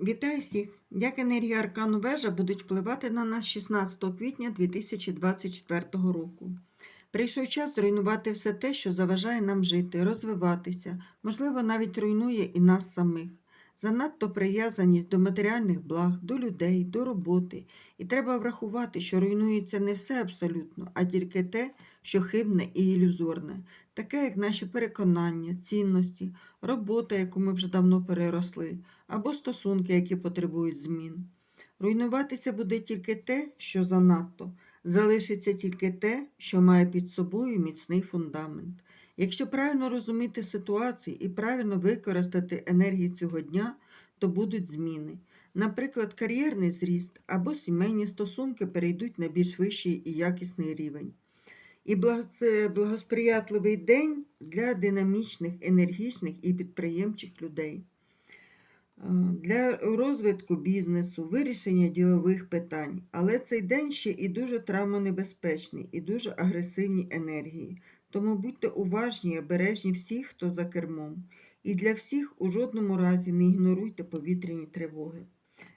Вітаю всіх! Як енергії аркану вежа будуть впливати на нас 16 квітня 2024 року. Прийшов час зруйнувати все те, що заважає нам жити, розвиватися, можливо, навіть руйнує і нас самих. Занадто прив'язаність до матеріальних благ, до людей, до роботи. І треба врахувати, що руйнується не все абсолютно, а тільки те, що хибне і ілюзорне, таке як наші переконання, цінності, робота, яку ми вже давно переросли, або стосунки, які потребують змін. Руйнуватися буде тільки те, що занадто, залишиться тільки те, що має під собою міцний фундамент. Якщо правильно розуміти ситуацію і правильно використати енергії цього дня, то будуть зміни. Наприклад, кар'єрний зріст або сімейні стосунки перейдуть на більш вищий і якісний рівень. І це благосприятливий день для динамічних, енергічних і підприємчих людей. Е, Для розвитку бізнесу, вирішення ділових питань. Але цей день ще і дуже травмонебезпечний, і дуже агресивні енергії. Тому будьте уважні і обережні всі, хто за кермом. І для всіх у жодному разі не ігноруйте повітряні тривоги.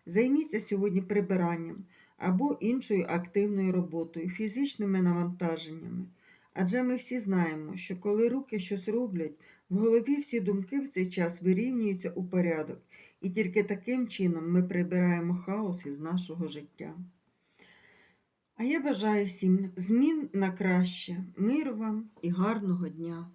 Займіться сьогодні прибиранням або іншою активною роботою, фізичними навантаженнями. Адже ми всі знаємо, що коли руки щось роблять, в голові всі думки в цей час вирівнюються у порядок, і тільки таким чином ми прибираємо хаос із нашого життя. А я бажаю всім змін на краще, миру вам і гарного дня!